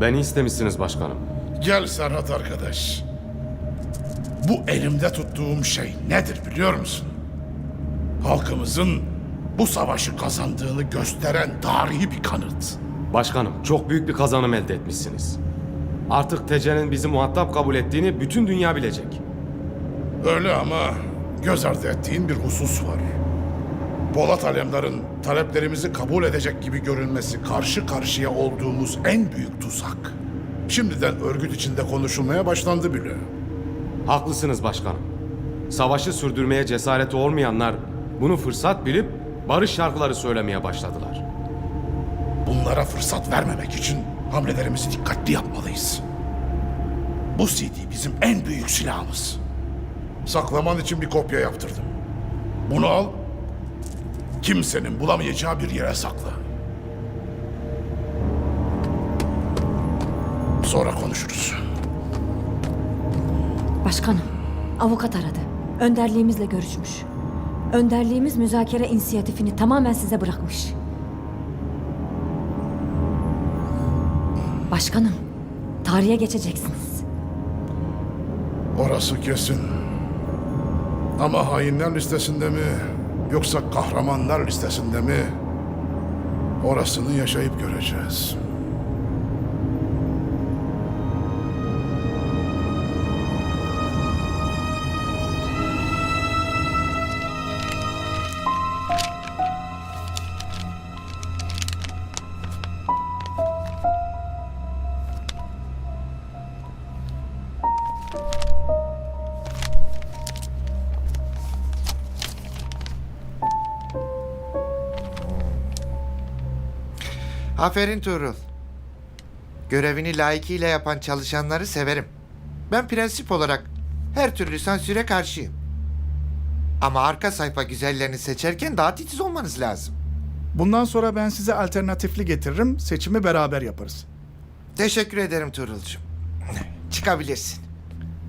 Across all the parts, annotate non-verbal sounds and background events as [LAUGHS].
Beni istemişsiniz başkanım. Gel Serhat arkadaş. Bu elimde tuttuğum şey nedir biliyor musun? Halkımızın bu savaşı kazandığını gösteren tarihi bir kanıt. Başkanım çok büyük bir kazanım elde etmişsiniz. Artık TC'nin bizi muhatap kabul ettiğini bütün dünya bilecek. Öyle ama göz ardı ettiğin bir husus var. Polat Alemdar'ın taleplerimizi kabul edecek gibi görünmesi karşı karşıya olduğumuz en büyük tuzak. Şimdiden örgüt içinde konuşulmaya başlandı bile. Haklısınız başkanım. Savaşı sürdürmeye cesareti olmayanlar bunu fırsat bilip barış şarkıları söylemeye başladılar. Bunlara fırsat vermemek için hamlelerimizi dikkatli yapmalıyız. Bu CD bizim en büyük silahımız. Saklaman için bir kopya yaptırdım. Bunu al, kimsenin bulamayacağı bir yere sakla. Sonra konuşuruz. Başkanım, avukat aradı. Önderliğimizle görüşmüş. Önderliğimiz müzakere inisiyatifini tamamen size bırakmış. Başkanım, tarihe geçeceksiniz. Orası kesin. Ama hainler listesinde mi yoksa kahramanlar listesinde mi? Orasını yaşayıp göreceğiz. Aferin Tuğrul. Görevini layıkıyla yapan çalışanları severim. Ben prensip olarak her türlü sansüre karşıyım. Ama arka sayfa güzellerini seçerken daha titiz olmanız lazım. Bundan sonra ben size alternatifli getiririm, seçimi beraber yaparız. Teşekkür ederim Tuğrul'cum. Çıkabilirsin.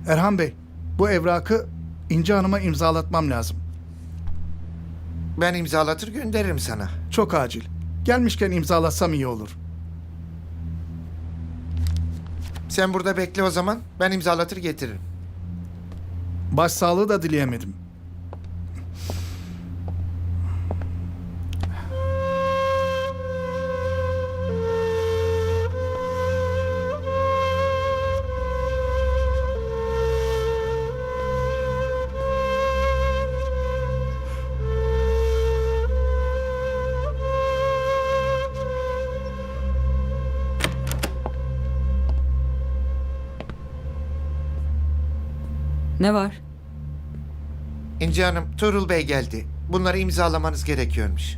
Erhan Bey, bu evrakı İnci Hanım'a imzalatmam lazım. Ben imzalatır gönderirim sana. Çok acil. Gelmişken imzalatsam iyi olur. Sen burada bekle o zaman. Ben imzalatır getiririm. Başsağlığı da dileyemedim. Ne var? İnci Hanım, Tuğrul Bey geldi. Bunları imzalamanız gerekiyormuş.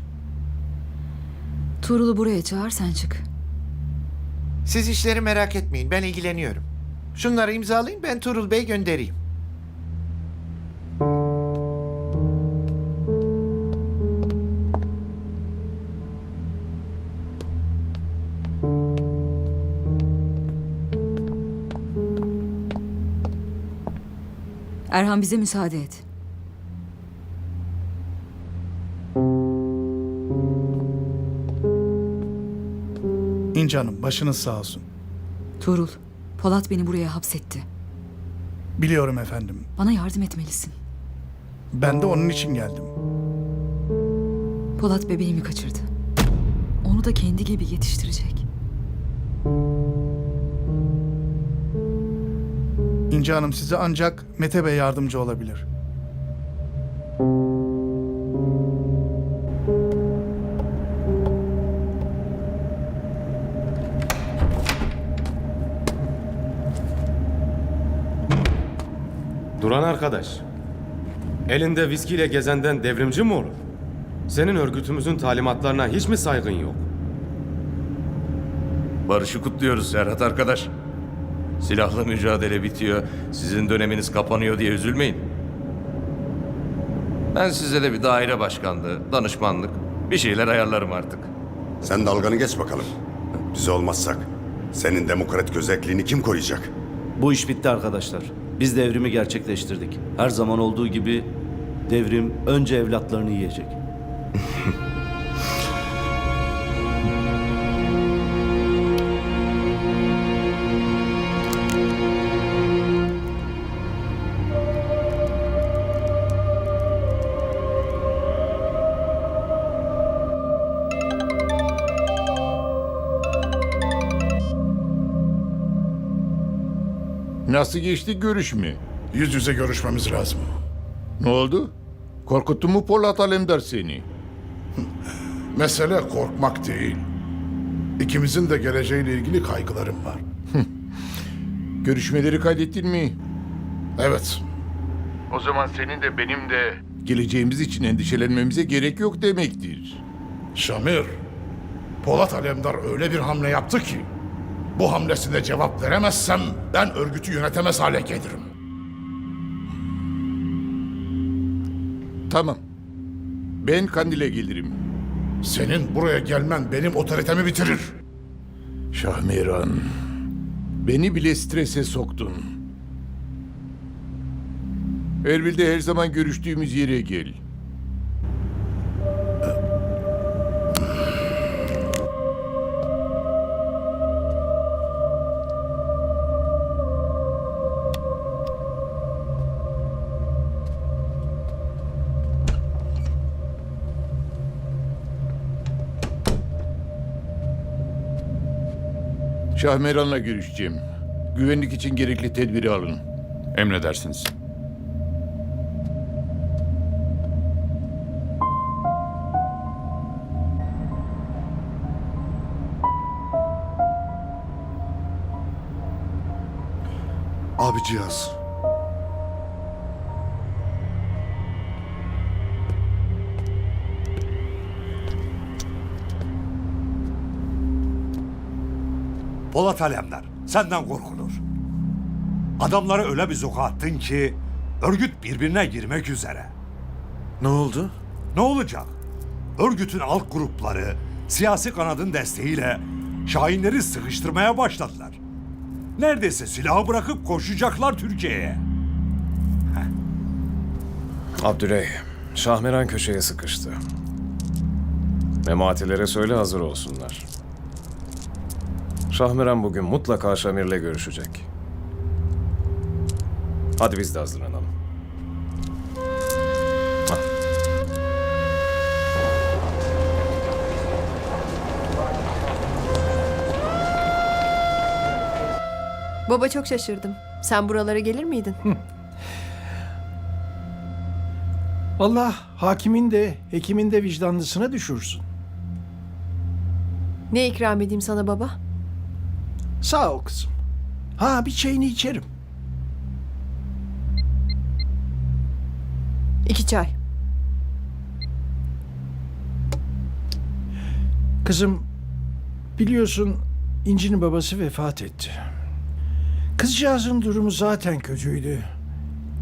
Tuğrul'u buraya çağır sen çık. Siz işleri merak etmeyin. Ben ilgileniyorum. Şunları imzalayın ben Tuğrul Bey göndereyim. Erhan bize müsaade et. İnci Hanım, başınız sağ olsun. Tuğrul, Polat beni buraya hapsetti. Biliyorum efendim. Bana yardım etmelisin. Ben de onun için geldim. Polat bebeğimi kaçırdı. Onu da kendi gibi yetiştirecek. İnci Hanım size ancak Mete Bey yardımcı olabilir. Duran arkadaş. Elinde viskiyle gezenden devrimci mi olur? Senin örgütümüzün talimatlarına hiç mi saygın yok? Barışı kutluyoruz Serhat arkadaş. Silahlı mücadele bitiyor. Sizin döneminiz kapanıyor diye üzülmeyin. Ben size de bir daire başkanlığı, danışmanlık, bir şeyler ayarlarım artık. Sen dalganı geç bakalım. Biz olmazsak senin demokrat gözetliğini kim koruyacak? Bu iş bitti arkadaşlar. Biz devrimi gerçekleştirdik. Her zaman olduğu gibi devrim önce evlatlarını yiyecek. Nasıl geçti görüşme? Yüz yüze görüşmemiz lazım. Ne oldu? Korkuttu mu Polat Alemdar seni? [LAUGHS] Mesele korkmak değil. İkimizin de geleceğiyle ilgili kaygılarım var. [LAUGHS] Görüşmeleri kaydettin mi? Evet, O zaman senin de benim de geleceğimiz için endişelenmemize gerek yok demektir. Şamir. Polat Alemdar öyle bir hamle yaptı ki... ...bu hamlesine cevap veremezsem... ...ben örgütü yönetemez hale gelirim. Tamam. Ben Kandil'e gelirim. Senin buraya gelmen benim otoritemi bitirir. Şahmeran, beni bile strese soktun. Erbil'de her zaman görüştüğümüz yere gel. Şahmeran'la görüşeceğim. Güvenlik için gerekli tedbiri alın. Emredersiniz. Abi cihaz. Polat Alemdar, senden korkulur. Adamları öyle bir zoka attın ki örgüt birbirine girmek üzere. Ne oldu? Ne olacak? Örgütün alt grupları siyasi kanadın desteğiyle Şahinleri sıkıştırmaya başladılar. Neredeyse silahı bırakıp koşacaklar Türkiye'ye. Abdüley, Şahmeran köşeye sıkıştı. Memaatilere söyle hazır olsunlar. Şahmeran bugün mutlaka Şamir'le görüşecek. Hadi biz de hazırlanalım. Baba çok şaşırdım. Sen buralara gelir miydin? Allah hakimin de hekimin de vicdanlısına düşürsün. Ne ikram edeyim sana baba? Sağ ol kızım. Ha bir çayını içerim. İki çay. Kızım biliyorsun İnci'nin babası vefat etti. Kızcağızın durumu zaten kötüydü.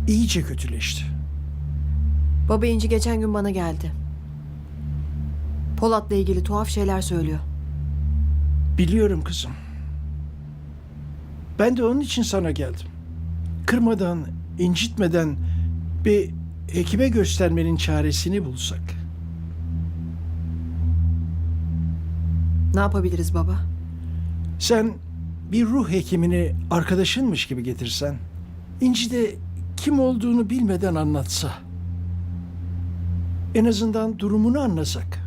İyice kötüleşti. Baba İnci geçen gün bana geldi. Polat'la ilgili tuhaf şeyler söylüyor. Biliyorum kızım. Ben de onun için sana geldim. Kırmadan, incitmeden bir hekime göstermenin çaresini bulsak. Ne yapabiliriz baba? Sen bir ruh hekimini arkadaşınmış gibi getirsen, İnci de kim olduğunu bilmeden anlatsa. En azından durumunu anlasak.